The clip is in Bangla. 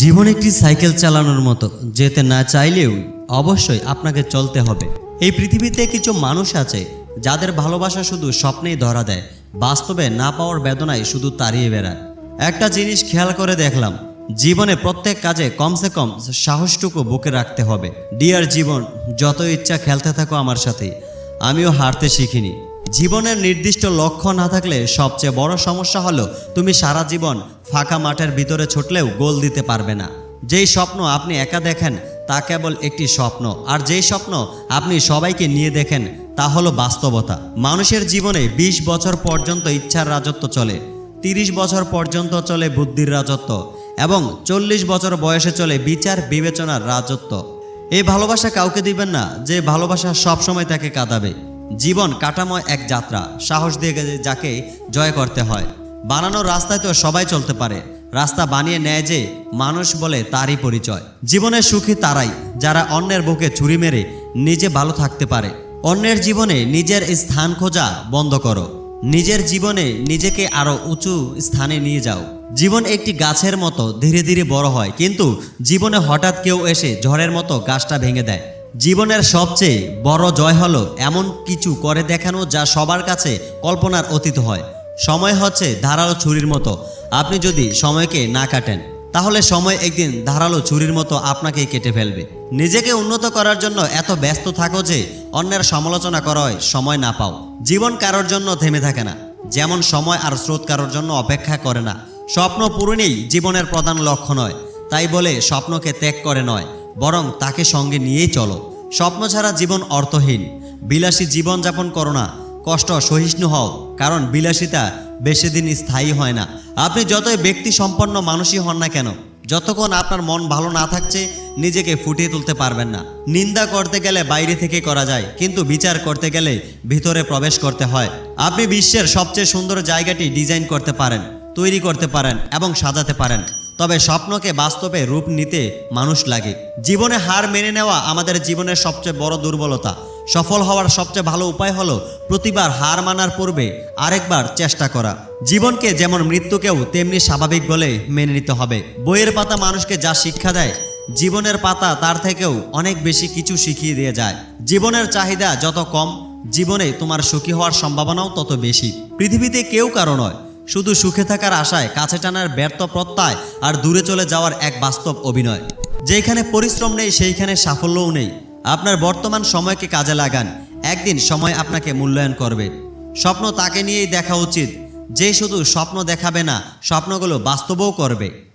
জীবন একটি সাইকেল চালানোর মতো, যেতে না চাইলেও অবশ্যই আপনাকে চলতে হবে। এই পৃথিবীতে কিছু মানুষ আছে, যাদের ভালোবাসা শুধু স্বপ্নেই ধরা দেয়, বাস্তবে না পাওয়ার বেদনায় শুধু তাড়িয়ে বেড়ায়। একটা জিনিস খেয়াল করে দেখলাম, জীবনে প্রত্যেক কাজে কমসে কম সাহসটুকু বুকে রাখতে হবে। ডিয়ার জীবন, যত ইচ্ছা খেলতে থাকো আমার সাথে আমিও হারতে শিখিনি। জীবনের নির্দিষ্ট লক্ষ্য না থাকলে সবচেয়ে বড় সমস্যা হলো, তুমি সারা জীবন ফাঁকা মাঠের ভিতরে ছুটলেও গোল দিতে পারবে না। যেই স্বপ্ন আপনি একা দেখেন, তা কেবল একটি স্বপ্ন। আর যেই স্বপ্ন আপনি সবাইকে নিয়ে দেখেন, তা হলো বাস্তবতা। মানুষের জীবনে ২০ বছর পর্যন্ত ইচ্ছার রাজত্ব চলে ৩০ বছর পর্যন্ত চলে বুদ্ধির রাজত্ব, এবং চল্লিশ বছর বয়সে চলে বিচার, বিবেচনার রাজত্ব। এই ভালোবাসা কাউকে দিবেন না, যে ভালোবাসা সবসময় তাকে কাঁদাবে। জীবন কাটাময় এক যাত্রা, সাহস দিয়ে যাকে জয় করতে হয়। বানানোর রাস্তায় তো সবাই চলতে পারে। রাস্তা বানিয়ে নেয় যে মানুষ বলে তারই পরিচয়। জীবনে সুখী তারাই, যারা অন্যের বুকে ছুরি মেরে নিজে ভালো থাকতে পারে। অন্যের জীবনে নিজের স্থান খোঁজা বন্ধ করো। নিজের জীবনে নিজেকে আরও উঁচু স্থানে নিয়ে যাও। জীবন একটি গাছের মতো ধীরে ধীরে বড় হয়, কিন্তু জীবনে হঠাৎ কেউ এসে ঝড়ের মতো গাছটা ভেঙে দেয়। জীবনের সবচেয়ে বড় জয় হলো এমন কিছু করে দেখানো যা সবার কাছে কল্পনার অতীত হয়। সময় হচ্ছে ধারালো ছুরির মতো। আপনি যদি সময়কে না কাটেন, তাহলে সময় একদিন ধারালো ছুরির মতো আপনাকেই কেটে ফেলবে। নিজেকে উন্নত করার জন্য এত ব্যস্ত থাকো যে অন্যের সমালোচনা করায় সময় না পাও। জীবন কারোর জন্য থেমে থাকে না। যেমন সময় আর স্রোত কারোর জন্য অপেক্ষা করে না। স্বপ্ন পূরণেই জীবনের প্রধান লক্ষ্য নয়। তাই বলে স্বপ্নকে ত্যাগ করে নয়, বরং তাকে সঙ্গে নিয়েই চলো। স্বপ্ন ছাড়া জীবন অর্থহীন। বিলাসী জীবন যাপন করো না। কষ্ট, সহিষ্ণু হও, কারণ বিলাসিতা বেশি দিন স্থায়ী হয় না। আপনি যতই ব্যক্তি সম্পন্ন মানুষই হন না কেন, যতক্ষণ আপনার মন ভালো না থাকছে, নিজেকে ফুটিয়ে তুলতে পারবেন না। নিন্দা করতে গেলে বাইরে থেকে করা যায়, কিন্তু বিচার করতে গেলে ভিতরে প্রবেশ করতে হয়। আপনি বিশ্বের সবচেয়ে সুন্দর জায়গাটি ডিজাইন করতে পারেন, তৈরি করতে পারেন এবং সাজাতে পারেন। তবে স্বপ্নকে বাস্তবে রূপ নিতে মানুষ লাগে। জীবনে হার মেনে নেওয়া আমাদের জীবনের সবচেয়ে বড় দুর্বলতা। সফল হওয়ার সবচেয়ে ভালো উপায় হলো প্রতিবার হার মানার পূর্বে আরেকবার চেষ্টা করা। জীবনকে যেমন মৃত্যুকেও, তেমনি স্বাভাবিক বলে মেনে নিতে হবে। বইয়ের পাতা মানুষকে যা শিক্ষা দেয়, জীবনের পাতা তার থেকেও অনেক বেশি কিছু শিখিয়ে দিয়ে যায়। জীবনের চাহিদা যত কম, জীবনে তোমার সুখী হওয়ার সম্ভাবনাও তত বেশি। পৃথিবীতে কেউ কারও নয়, শুধু সুখে থাকার আশায় কাছে টানার ব্যর্থ প্রত্যয় আর দূরে চলে যাওয়ার এক বাস্তব অভিনয়। যেখানে পরিশ্রম নেই, সেইখানে সাফল্যও নেই। আপনার বর্তমান সময়কে কাজে লাগান। একদিন সময় আপনাকে মূল্যায়ন করবে। স্বপ্ন তাকে নিয়েই দেখা উচিত। যে শুধু স্বপ্ন দেখাবে না, স্বপ্নগুলো বাস্তবও করবে।